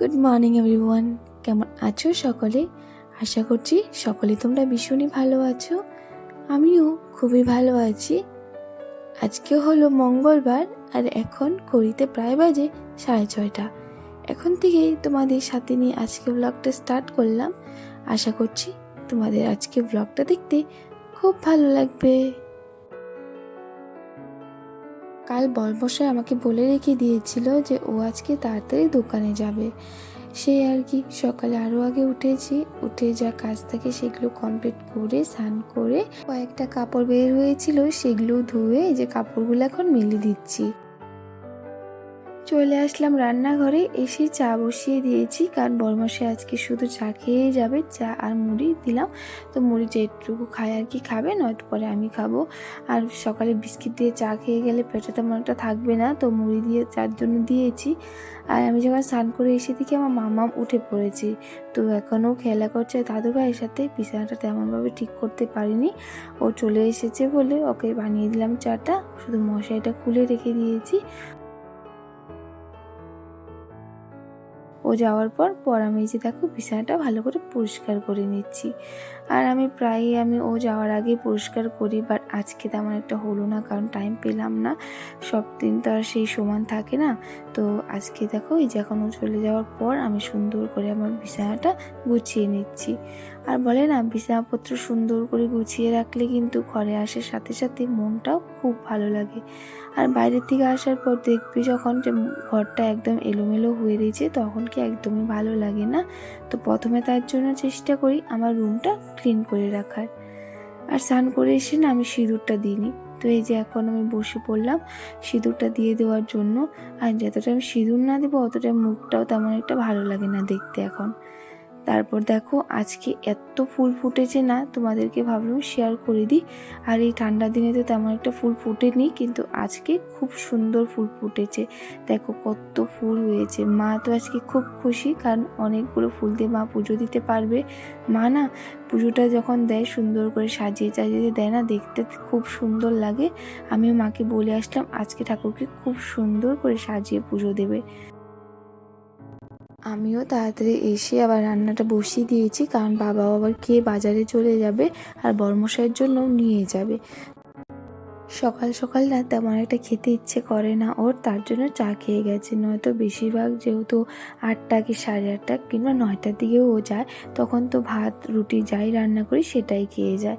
Good morning everyone কেমন আছো সকলে? আশা করছি সকলে তোমরা ভীষণই ভালো আছো। আমিও খুবই ভালো আছি। আজকে হলো মঙ্গলবার আর এখন ঘড়িতে প্রায় বাজে সাড়ে ছয়টা। এখন থেকেই তোমাদের সাথে নিয়ে আজকে ব্লগটা স্টার্ট করলাম। আশা করছি তোমাদের আজকে ব্লগটা দেখতে খুব ভালো লাগবে। কাল বরমশাই আমাকে বলে রেখে দিয়েছিল যে ও আজকে তাড়াতাড়ি দোকানে যাবে। সে আর কি, সকালে আরও আগে উঠেছি, উঠে যা কাজ থাকে সেগুলো কমপ্লিট করে, স্নান করে কয়েকটা কাপড় বের হয়েছিল, সেগুলো ধুয়ে যে কাপড়গুলো এখন মেলে দিচ্ছি। চলে আসলাম রান্নাঘরে, এসে চা বসিয়ে দিয়েছি। কারণ বরমশাই আজকে শুধু চা খেয়ে যাবে, চা আর মুড়ি দিলাম। তো মুড়ি যেটুকু খায় আর কি খাবে নয়তো পরে আমি খাব। আর সকালে বিস্কিট দিয়ে চা খেয়ে গেলে পেটে তেমন একটা থাকবে না, তো মুড়ি দিয়ে চার জন্য দিয়েছি। আর আমি যখন স্নান করে এসে দেখি আমার মামাম উঠে পড়েছি। তো এখনও খেলা করছে দাদু ভাইয়ের সাথে, বিছানাটা তেমনভাবে ঠিক করতে পারিনি। ও চলে এসেছে বলে ওকে বানিয়ে দিলাম চাটা, শুধু মশাইটা খুলে রেখে দিয়েছি। ও যাওয়ার পর পর আমি যে দেখো বিছানাটা ভালো করে পরিষ্কার করে নিচ্ছি। আর আমি প্রায়ই আমি ও যাওয়ার আগে পরিষ্কার করি বাট আজকে তেমন একটা হলো না, কারণ টাইম পেলাম না। সব দিন তো আর সেই সমান থাকে না। তো আজকে দেখো এই যে এখন ও চলে যাওয়ার পর আমি সুন্দর করে আমার বিছানাটা গুছিয়ে নিচ্ছি। আর বলে না, বিছানাপত্র সুন্দর করে গুছিয়ে রাখলে কিন্তু ঘরে আসার সাথে সাথে মনটাও খুব ভালো লাগে। আর বাইরের থেকে আসার পর দেখবি যখন যে ঘরটা একদম এলোমেলো হয়ে রয়েছে, তখন কি একদমই ভালো লাগে না? তো প্রথমে তার জন্য চেষ্টা করি আমার রুমটা ক্লিন করে রাখার। আর স্নান করে এসে না আমি সিঁদুরটা দিইনি তো এই যে এখন আমি বসে পড়লাম, সিঁদুরটা দিয়ে দেওয়ার জন্য। আর যতটা আমি সিঁদুর না দেবো, অতটা মুখটাও তেমন একটা ভালো লাগে না দেখতে এখন। তারপর দেখো, আজকে এত ফুল ফুটেছে না, তোমাদেরকে ভাবলাম শেয়ার করে দিই। আর এই ঠান্ডা দিনে তো তেমন একটা ফুল ফুটেনি, কিন্তু আজকে খুব সুন্দর ফুল ফুটেছে। দেখো কত ফুল হয়েছে। মা তো আজকে খুব খুশি, কারণ অনেকগুলো ফুল দিয়ে মা পুজো দিতে পারবে। মা না, পুজোটা যখন দেয়, সুন্দর করে সাজিয়ে চাজিয়ে দেয় না, দেখতে খুব সুন্দর লাগে। আমিও মাকে বলে আসলাম, আজকে ঠাকুরকে খুব সুন্দর করে সাজিয়ে পুজো দেবে। আমিও তাড়াতাড়ি এসে আবার রান্নাটা বসিয়ে দিয়েছি, কারণ বাবাও আবার খেয়ে বাজারে চলে যাবে আর বর্মশাইয়ের জন্য নিয়ে যাবে। সকাল সকাল না তেমন একটা খেতে ইচ্ছে করে না, ওর তার জন্য চা খেয়ে গেছে। নয়তো বেশিরভাগ যেহেতু আটটা কি সাড়ে আটটা কিংবা নয়টার দিকেও ও যায়, তখন তো ভাত, রুটি যাই রান্না করি সেটাই খেয়ে যায়।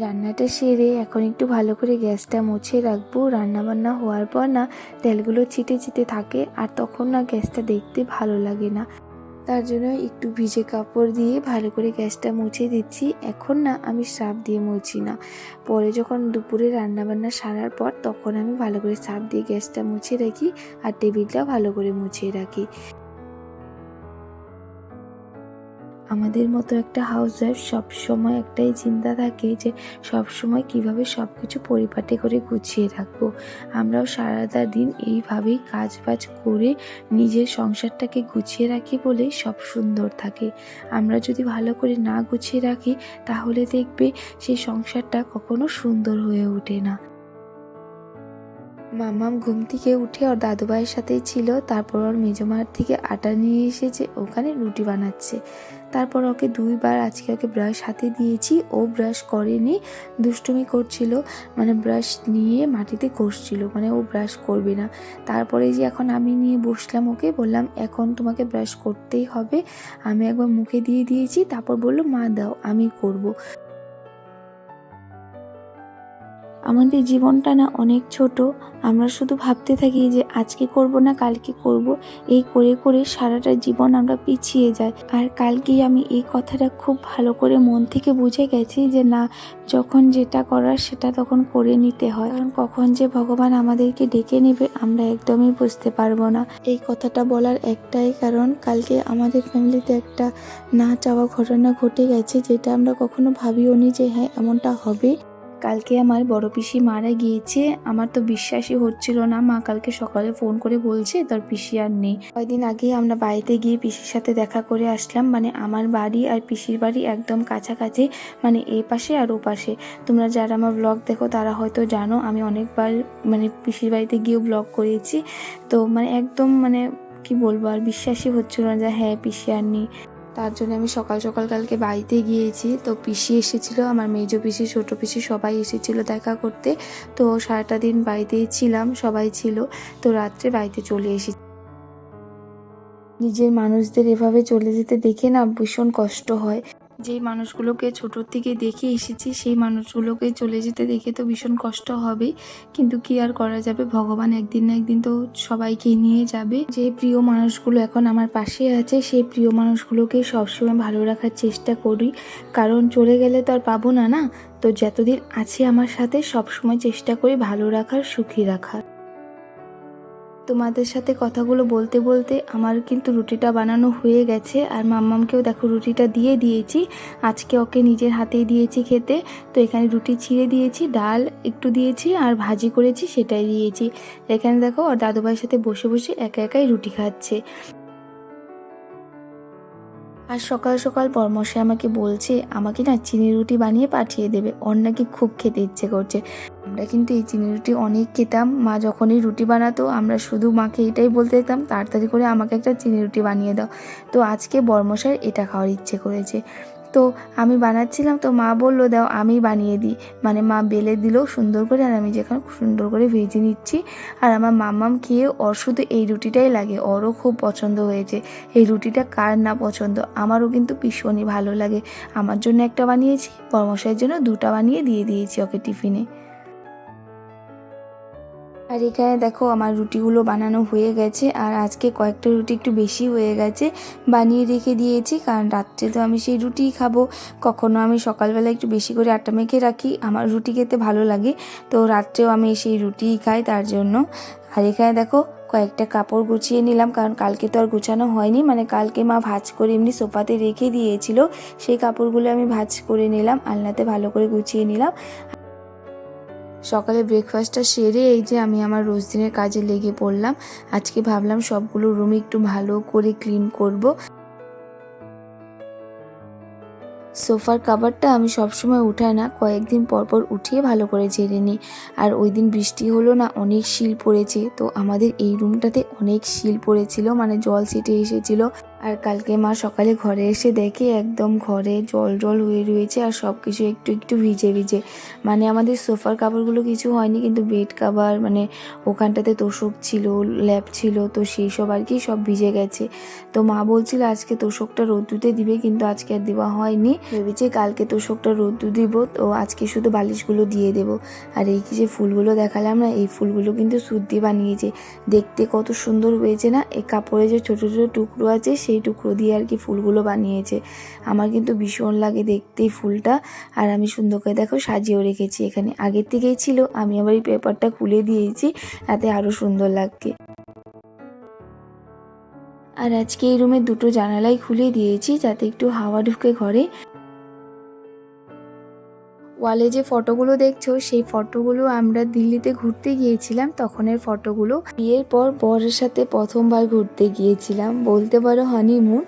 রান্নাটা সেরে এখন একটু ভালো করে গ্যাসটা মুছে রাখব। রান্নাবান্না হওয়ার পর না, তেলগুলো ছিটে ছিটে থাকে আর তখন না গ্যাসটা দেখতে ভালো লাগে না। তার জন্য একটু ভিজে কাপড় দিয়ে ভালো করে গ্যাসটা মুছে দিচ্ছি। এখন না আমি সাপ দিয়ে মুছি না। পরে যখন দুপুরে রান্নাবান্না সারার পর তখন আমি ভালো করে সাপ দিয়ে গ্যাসটা মুছে রাখি আর টেবিলটা ভালো করে মুছিয়ে রাখি। আমাদের মতো একটা হাউস ওয়াইফ সবসময় একটাই চিন্তা থাকে যে সবসময় কীভাবে সব কিছু পরিপাটি করে গুছিয়ে রাখব। আমরাও সারাটা দিন এইভাবেই কাজ বাজ করে নিজের সংসারটাকে গুছিয়ে রাখি বলেই সব সুন্দর থাকে। আমরা যদি ভালো করে না গুছিয়ে রাখি, তাহলে দেখবে সেই সংসারটা কখনো সুন্দর হয়ে ওঠে না। মামাম ঘুম থেকে উঠে ওর দাদু ভাইয়ের সাথেই ছিল, তারপর ওর মেজমার থেকে আটা নিয়ে এসেছে, ওখানে রুটি বানাচ্ছে। তারপর ওকে দুইবার আজকে ওকে ব্রাশ হাতে দিয়েছি। ও ব্রাশ করেনি, দুষ্টুমি করছিল মানে ব্রাশ নিয়ে মাটিতে ঘষছিল মানে ও ব্রাশ করবে না। তারপরে যে এখন আমি নিয়ে বসলাম ওকে, বললাম, এখন তোমাকে ব্রাশ করতেই হবে। আমি একবার মুখে দিয়ে দিয়েছি, তারপর বলল, মা দাও, আমি করব। আমাদের জীবনটা না অনেক ছোট। আমরা শুধু ভাবতে থাকি যে আজকে করব না, কালকে করব। এই করে করে সারাটা জীবন আমরা পিছিয়ে যাই। আর কালকেই আমি এই কথাটা খুব ভালো করে মন থেকে বুঝে গেছি যে না, যখন যেটা করার সেটা তখন করে নিতে হয়। কারণ কখন যে ভগবান আমাদেরকে ডেকে নেবে আমরা একদমই বুঝতে পারব না। এই কথাটা বলার একটাই কারণ, কালকে আমাদের ফ্যামিলিতে একটা না চাওয়া ঘটনা ঘটে গেছে যেটা আমরা কখনো ভাবিও নি যে হ্যাঁ এমনটা হবে। কালকে আমার বড় পিসি মারা গিয়েছে, আমার তো বিশ্বাসই হচ্ছিল না। মা কালকে সকালে ফোন করে বলছে, তোর পিসি আর নেই। কয়দিন আগে আমরা বাড়িতে গিয়ে পিসির সাথে দেখা করে আসলাম। মানে আমার বাড়ি আর পিসির বাড়ি একদম কাছাকাছি মানে এই পাশে আর ও পাশে। তোমরা যারা আমার ব্লগ দেখো, তারা হয়তো জানো, আমি অনেকবার মানে পিসির বাড়িতে গিয়েও ব্লগ করেছি। তো মানে একদম মানে কি বলব, আর বিশ্বাসই হচ্ছিল না যে হ্যাঁ পিসি আর নেই। তার জন্য আমি সকাল সকাল কালকে বাড়িতে গিয়েছি। তো পিসি এসেছিল, আমার মেজো পিসি, ছোটো পিসি সবাই এসেছিল দেখা করতে। তো সারাটা দিন বাড়িতেই ছিলাম, সবাই ছিল। তো রাত্রে বাড়িতে চলে এসেছি। নিজের মানুষদের এভাবে চলে যেতে দেখে না ভীষণ কষ্ট হয়। যেই মানুষগুলোকে ছোটোর থেকে দেখে এসেছি, সেই মানুষগুলোকে চলে যেতে দেখে তো ভীষণ কষ্ট হবেই কিন্তু কি আর করা যাবে? ভগবান একদিন না একদিন তো সবাইকে নিয়ে যাবে। যে প্রিয় মানুষগুলো এখন আমার পাশে আছে, সেই প্রিয় মানুষগুলোকে সবসময় ভালো রাখার চেষ্টা করি। কারণ চলে গেলে তো আর পাবো না না? তো যতদিন আছে আমার সাথে সবসময় চেষ্টা করি ভালো রাখার, সুখী রাখার। তোমাদের সাথে কথাগুলো বলতে বলতে আমার কিন্তু রুটিটা বানানো হয়ে গেছে আর মাম্মামকেও দেখো রুটিটা দিয়ে দিয়েছি। আজকে ওকে নিজের হাতেই দিয়েছি খেতে। তো এখানে রুটি ছিঁড়ে দিয়েছি, ডাল একটু দিয়েছি আর ভাজি করেছি, সেটাই দিয়েছি। এখানে দেখো ওর দাদুভাইয়ের সাথে বসে বসে একা একাই রুটি খাচ্ছে। আর সকাল সকাল পরমশাই আমাকে বলছে, আমাকে না চিনি রুটি বানিয়ে পাঠিয়ে দেবে। ওর নাকি খুব খেতে ইচ্ছে করছে। আমরা কিন্তু এই চিনি রুটি অনেক খেতাম। মা যখনই রুটি বানাতো, আমরা শুধু মাকে এটাই বলতে যেতাম, তাড়াতাড়ি করে আমাকে একটা চিনি রুটি বানিয়ে দাও। তো আজকে বর্মশাই এটা খাওয়ার ইচ্ছে করেছে। তো আমি বানাচ্ছিলাম, তো মা বলল, দাও আমি বানিয়ে দিই। মানে মা বেলে দিল সুন্দর করে, আর আমি যেখানে সুন্দর করে ভেজে নিচ্ছি। আর আমার মাম্মাম খেয়ে ওর শুধু এই রুটিটাই লাগে, ওরও খুব পছন্দ হয়েছে। এই রুটিটা কার না পছন্দ? আমারও কিন্তু ভীষণই ভালো লাগে। আমার জন্য একটা বানিয়েছি পরামর্শের জন্য দুটা বানিয়ে দিয়ে দিয়েছি ওকে টিফিনে। আর এখানে দেখো আমার রুটিগুলো বানানো হয়ে গেছে, আর আজকে কয়েকটা রুটি একটু বেশি হয়ে গেছে, বানিয়ে রেখে দিয়েছি, কারণ রাত্রে তো আমি সেই রুটিই খাব। কখনো আমি সকালবেলা একটু বেশি করে আটা মেখে রাখি, আমার রুটি খেতে ভালো লাগে, তো রাত্রেও আমি সেই রুটিই খাই তার জন্য। আর এখানে দেখো কয়েকটা কাপড় গুছিয়ে নিলাম, কারণ কালকে তো আর গুছানো হয়নি মানে কালকে মা ভাজ করে এমনি সোফাতে রেখে দিয়েছিল, সেই কাপড়গুলো আমি ভাজ করে নিলাম, আলনাতে ভালো করে গুছিয়ে নিলাম। সকালে ব্রেকফাস্টটা সেরে এই যে আমি আমার রোজ দিনের কাজে লেগে পড়লাম। আজকে ভাবলাম সবগুলো রুম একটু ভালো করে ক্লিন করব। সোফার কাভারটা আমি সবসময় উঠাই না, কয়েকদিন পর পর উঠিয়ে ভালো করে ঝেড়ে নিই। আর ওই দিন বৃষ্টি হলো না, অনেক শিল পড়েছে, তো আমাদের এই রুমটাতে অনেক শিল পড়েছিল মানে জল ছিটে এসেছিল। আর কালকে মা সকালে ঘরে এসে দেখে একদম ঘরে জল জল হয়ে রয়েছে আর সব কিছু একটু একটু ভিজে ভিজে। মানে আমাদের সোফার কাপড়গুলো কিছু হয়নি, কিন্তু বেড কাভার মানে ওখানটাতে তোষক ছিল, ল্যাপ ছিল, তো সেই সব আর কি সব ভিজে গেছে। তো মা বলছিল আজকে তোষকটা রোদ্দুতে দিবে, কিন্তু আজকে আর দেওয়া হয়নি। ভেবেছি কালকে তোষকটা রোদ্দু দিব, তো আজকে শুধু বালিশগুলো দিয়ে দেব। আর এই কি যে ফুলগুলো দেখালাম না, এই ফুলগুলো কিন্তু সুদ্দি বানিয়েছে। দেখতে কত সুন্দর হয়েছে না? এই কাপড়ে যে ছোটো ছোটো টুকরো আছে সেই টুকরো দিয়ে আর কি ফুলগুলো বানিয়েছে। আমার কিন্তু ভীষণ লাগে দেখতেই ফুলটা। আর আমি সুন্দর করে দেখো সাজিয়েও রেখেছি এখানে। আগের থেকেই ছিল। আমি আবার এই পেপারটা খুলে দিয়েছি তাতে আরও সুন্দর লাগবে আর আজকে এই রুমে দুটো জানালাই খুলে দিয়েছি যাতে একটু হাওয়া ঢুকে ঘরে। ওয়ালে যে ফটোগুলো দেখছ, সেই ফটোগুলো আমরা দিল্লিতে ঘুরতে গিয়েছিলাম। তখনের ফটোগুলো বিয়ের পর বরের সাথে প্রথমবার ঘুরতে গিয়েছিলাম। বলতে পারো হানিমুন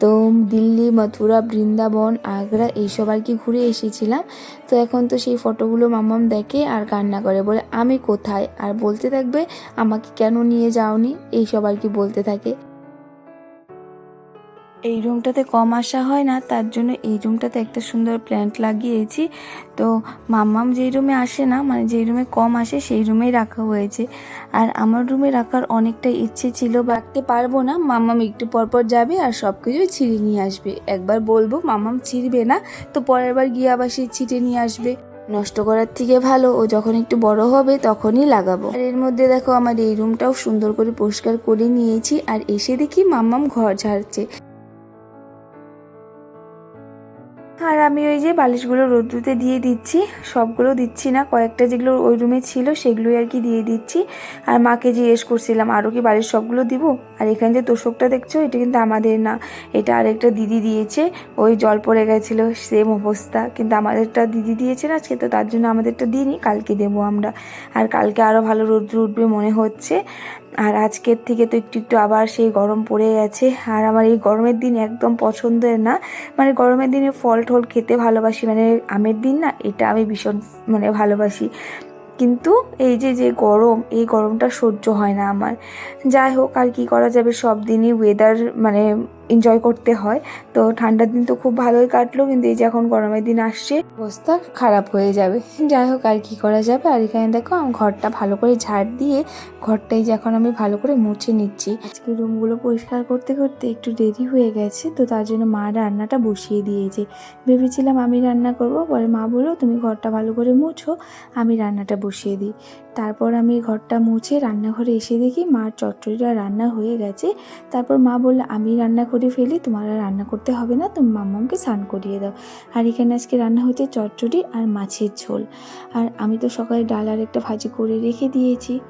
তো দিল্লি, মথুরা, বৃন্দাবন, আগ্রা এইসব আর কি ঘুরে এসেছিলাম। তো এখন তো সেই ফটোগুলো মামাম দেখে আর কান্না করে, বলে, আমি কোথায়? আর বলতে থাকবে, আমাকে কেন নিয়ে যাওনি? এইসব আর কি বলতে থাকে। এই রুমটাতে কম আসা হয় না, তার জন্য এই রুমটাতে একটা সুন্দর প্ল্যান্ট লাগিয়েছি। তো মাম্মাম যেই রুমে আসে না মানে যেই রুমে কম আসে, সেই রুমেই রাখা হয়েছে। আর আমার রুমে রাখার অনেকটা ইচ্ছে ছিল রাখতে পারব না, মাম্মাম একটু পরপর যাবে আর সব কিছুই ছিঁড়ে নিয়ে আসবে। একবার বলব, মাম্মাম ছিঁড়বে না, তো পরের বার গিয়ে আবার সে ছিঁড়ে নিয়ে আসবে। নষ্ট করার থেকে ভালো, ও যখন একটু বড় হবে, তখনই লাগাবো। আর এর মধ্যে দেখো, আমার এই রুমটাও সুন্দর করে পরিষ্কার করে নিয়েছি, আর এসে দেখি মাম্মাম ঘর ঝাড়ছে। আর আমি ওই যে বালিশগুলো রোদ্রুতে দিয়ে দিচ্ছি, সবগুলো দিচ্ছি না, কয়েকটা যেগুলো ওই রুমে ছিল সেগুলোই আর কি দিয়ে দিচ্ছি। আর মাকে জিজ্ঞেস করছিলাম আরও কি বালিশ সবগুলো দিব? আর এখানে যে তোষকটা দেখছ, এটা কিন্তু আমাদের না, এটা আরেকটা দিদি দিয়েছে, ওই জল পড়ে গেছিল, সেম অবস্থা, কিন্তু আমাদেরটা দিদি দিয়েছে না আজকে, তো তার জন্য আমাদেরটা দিইনি, কালকে দেবো আমরা। আর কালকে আরও ভালো রৌদ্র উঠবে মনে হচ্ছে। আর আজকের থেকে তো একটু একটু আবার সেই গরম পড়ে গেছে। আর আমার এই গরমের দিন একদম পছন্দের না। মানে গরমের দিনে ফল টল খেতে ভালোবাসি। মানে আমের দিন না, এটা আমি ভীষণ মানে ভালোবাসি। কিন্তু এই যে যে গরম, এই গরমটা সহ্য হয় না আমার। যাই হোক, আর কি করা যাবে? সব দিনই ওয়েদার মানে এনজয় করতে হয়। তো ঠান্ডার দিন তো খুব ভালোই কাটলো, কিন্তু এই যে এখন গরমের দিন আসছে, অবস্থা খারাপ হয়ে যাবে। যাই হোক, আর কি করা যাবে? আর এখানে দেখো আমার ঘরটা ভালো করে ঝাড় দিয়ে ঘরটাই যে এখন আমি ভালো করে মুছে নিচ্ছি। আজকে রুমগুলো পরিষ্কার করতে করতে একটু দেরি হয়ে গেছে, তো তার জন্য মা রান্নাটা বসিয়ে দিয়েছে। ভেবেছিলাম আমি রান্না করব, পরে মা বলল, তুমি ঘরটা ভালো করে মুছো, আমি রান্নাটা বসিয়ে দিই। তারপর আমি ঘরটা মুছে রান্নাঘরে এসে দেখি মার চচ্চড়িটা রান্না হয়ে গেছে। তারপর মা বলল, আমি রান্না করে ফেলি, তোমার আর রান্না করতে হবে না, তুমি মাম্মামকে স্নান করিয়ে দাও। আর এখানে আজকে রান্না হচ্ছে চচ্চড়ি আর মাছের ঝোল। আর আমি তো সকালে ডাল আর একটা ভাজি করে রেখে দিয়েছি।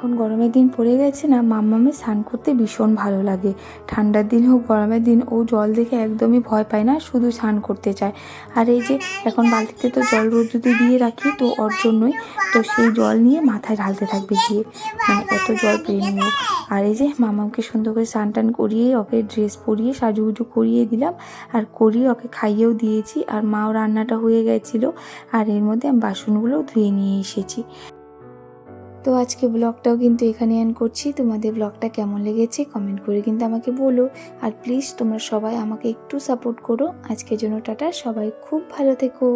এখন গরমের দিন পড়ে গেছে না, মাম্মামে স্নান করতে ভীষণ ভালো লাগে। ঠান্ডার দিন হোক, গরমের দিন, ও জল দেখে একদমই ভয় পায় না, শুধু স্নান করতে চায়। আর এই যে, এখন বালতিতে তো জল রোদ্রুতে দিয়ে রাখি, তো ওর জন্যই, তো সেই জল নিয়ে মাথায় ঢালতে থাকবে গিয়ে। মানে এত জল প্রেমী ও। আর এই যে, মামামকে সুন্দর করে স্নান টান করিয়ে, ওকে ড্রেস পরিয়ে, সাজুগুজু করিয়ে দিলাম। আর করিয়ে ওকে খাইয়েও দিয়েছি। আর মাও রান্নাটা হয়ে গেছিল। আর এর মধ্যে আমি বাসনগুলোও ধুয়ে নিয়ে এসেছি। তো আজকে ব্লগটাও কিন্তু এখানে অ্যান করছি। তোমাদের ব্লগটা কেমন লেগেছে কমেন্ট করে কিন্তু আমাকে বলো। আর প্লিজ তোমরা সবাই আমাকে একটু সাপোর্ট করো। আজকের জন্য টাটা। সবাই খুব ভালো থেকো।